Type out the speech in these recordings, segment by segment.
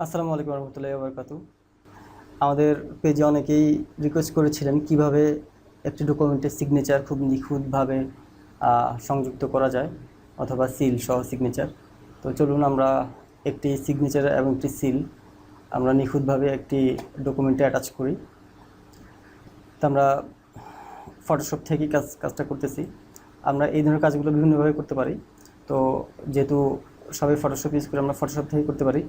আসসালামু আলাইকুম রহমতুল্লাহ বরকাত আমাদের পেজে অনেকেই রিকোয়েস্ট করেছিলেন কীভাবে একটি ডকুমেন্টের সিগনেচার খুব নিখুঁতভাবে সংযুক্ত করা যায় অথবা সিল সহ সিগনেচার তো চলুন আমরা একটি সিগনেচার এবং একটি সিল আমরা নিখুঁতভাবে একটি ডকুমেন্টে অ্যাটাচ করি। তো আমরা ফটোশপ থেকেই কাজ, কাজটা করতেছি। আমরা এই ধরনের কাজগুলো বিভিন্নভাবে করতে পারি। তো যেহেতু সবাই ফটোশপ ইউজ করে আমরা ফটোশপ থেকে করতে পারি।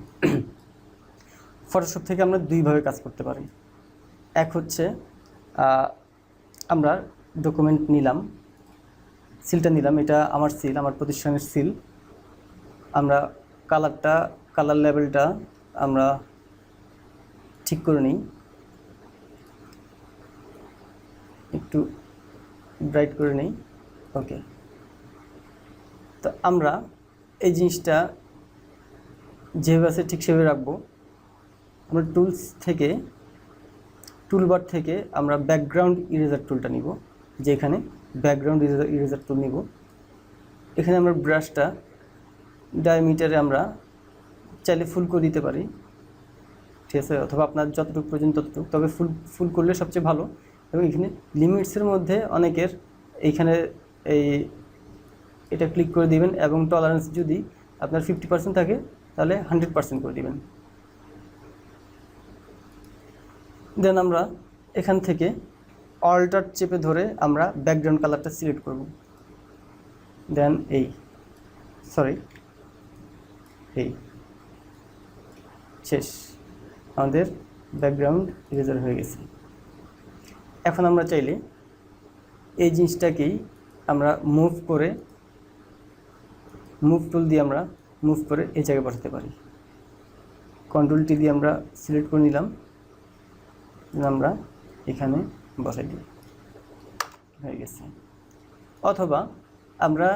ফটোশপ থেকে আমরা দুইভাবে কাজ করতে পারি। এক হচ্ছে আমরা ডকুমেন্ট নিলাম সিলটা নিলাম, এটা আমার সিল আমার প্রতিষ্ঠানের সিল আমরা কালারটা কালার লেভেলটা আমরা ঠিক করে নিই। একটু ব্রাইট করে নিই ওকে তো আমরা এই জিনিসটা যেভাবে আছে ঠিক সেভাবে রাখব। আমরা টুলস থেকে টুলবার থেকে আমরা ব্যাকগ্রাউন্ড ইরেজার টুলটা নিব, যেখানে ব্যাকগ্রাউন্ড ইরেজার ইরেজার টুল নিব। এখানে আমরা ব্রাশটা ডায়ামিটারে আমরা চাইলে ফুল করে দিতে পারি, ঠিক আছে? অথবা আপনার যতটুকু প্রয়োজন ততটুকু। তবে ফুল ফুল করলে সবচেয়ে ভালো। এবং এখানে লিমিটসের মধ্যে অনেকের এইখানে এই এটা ক্লিক করে দিবেন এবং টলারেন্স যদি আপনার ফিফটি পার্সেন্ট থাকে, তাহলে হান্ড্রেড পার্সেন্ট করে দিবেন। দেন আমরা এখান থেকে অল্টার চেপে ধরে আমরা ব্যাকগ্রাউন্ড কালারটা সিলেক্ট করব। দেন এই সরি এই, শেষ। আমাদের ব্যাকগ্রাউন্ড ইরেজার হয়ে গেছে। এখন আমরা চাইলে এই জিনিসটাকেই আমরা মুভ করে মুভ টুল দিয়ে আমরা মুভ করে এই জায়গায় পাঠাতে পারি। কন্ট্রোলটি দিয়ে আমরা সিলেক্ট করে নিলাম। আমরা এখানে বসাই দিই। হয়ে গেছে। অথবা আমরা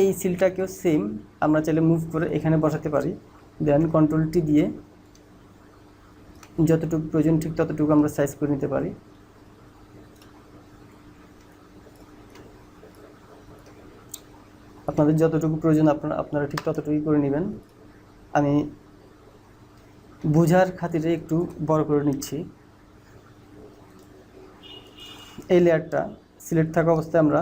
এই সিলটাকেও সেম আমরা চাইলে মুভ করে এখানে বসাতে পারি। দেন কন্ট্রোলটি দিয়ে যতটুকু প্রয়োজন ঠিক ততটুকু আমরা সাইজ করে নিতে পারি। আপনাদের যতটুকু প্রয়োজন আপনারা আপনারা ঠিক ততটুকুই করে নেবেন। আমি বোঝার খাতিরে একটু বড় করে নিচ্ছি। এই লেয়ারটা সিলেক্ট থাকা অবস্থায় আমরা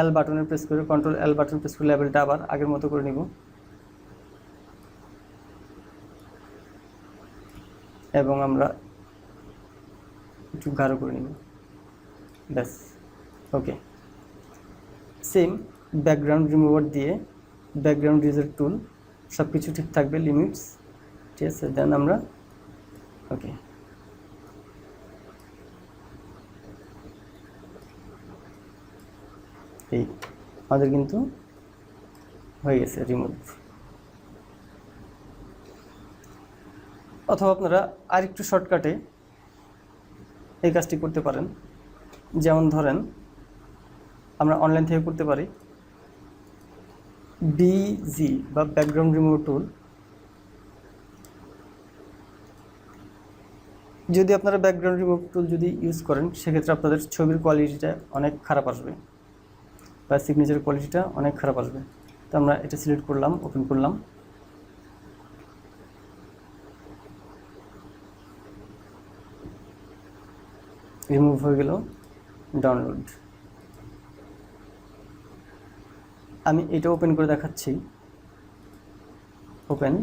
এল বাটনে প্রেস করে কন্ট্রোল এল বাটন প্রেস করে লেভেলটা আবার আগের মতো করে নিব। এবং আমরা একটু গাঢ় করে নিব। ব্যাস, ওকে। সেম ব্যাকগ্রাউন্ড রিমুভার দিয়ে ব্যাকগ্রাউন্ড রিজার টুল সব কিছু ঠিক থাকবে লিমিটস ঠিক আছে দেন আমরা, ওকে। এই আমাদের কিন্তু হয়ে গেছে রিমুভ অথবা আপনারা আরেকটু শর্টকাটে এই কাজটি করতে পারেন। যেমন ধরেন, আমরা অনলাইন থেকে করতে পারি বিজি বা ব্যাকগ্রাউন্ড রিমুভ টুল যদি আপনারা ব্যাকগ্রাউন্ড রিমুভ টুল যদি ইউজ করেন, সেক্ষেত্রে আপনাদের ছবির কোয়ালিটিটা অনেক খারাপ আসবে। বা সিগনেচার কোয়ালিটিটা অনেক খারাপ আসবে। তো আমরা এটা সিলেক্ট করলাম ওপেন করলাম। রিমুভ হয়ে গেল ডাউনলোড আমি এটা ওপেন করে দেখাচ্ছি। ওপেন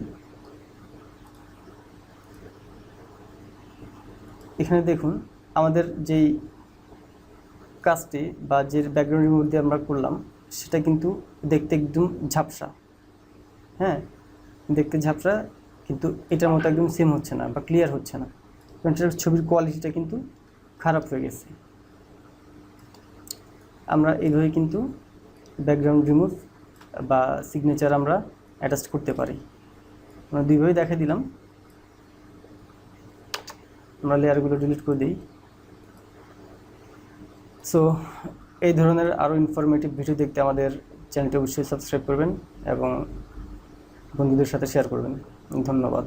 এখানে দেখুন, আমাদের যেই কাজটি বা যে ব্যাকগ্রাউন্ডের মধ্যে আমরা করলাম, সেটা কিন্তু দেখতে একদম ঝাপসা। হ্যাঁ দেখতে ঝাপসা, কিন্তু এটার মতো একদম সেম হচ্ছে না বা ক্লিয়ার হচ্ছে না। কারণ এটার ছবির কোয়ালিটিটা কিন্তু খারাপ হয়ে গেছে। আমরা এইভাবে কিন্তু ব্যাকগ্রাউন্ড রিমুভ বা সিগনেচার আমরা অ্যাটাচ করতে পারি। আমরা দুইভাবে দেখা দিলাম। আমরা লেয়ারগুলো ডিলিট করে দিই। সো এই ধরনের আরও ইনফরমেটিভ ভিডিও দেখতে আমাদের চ্যানেলটি অবশ্যই সাবস্ক্রাইব করবেন এবং বন্ধুদের সাথে শেয়ার করবেন। ধন্যবাদ।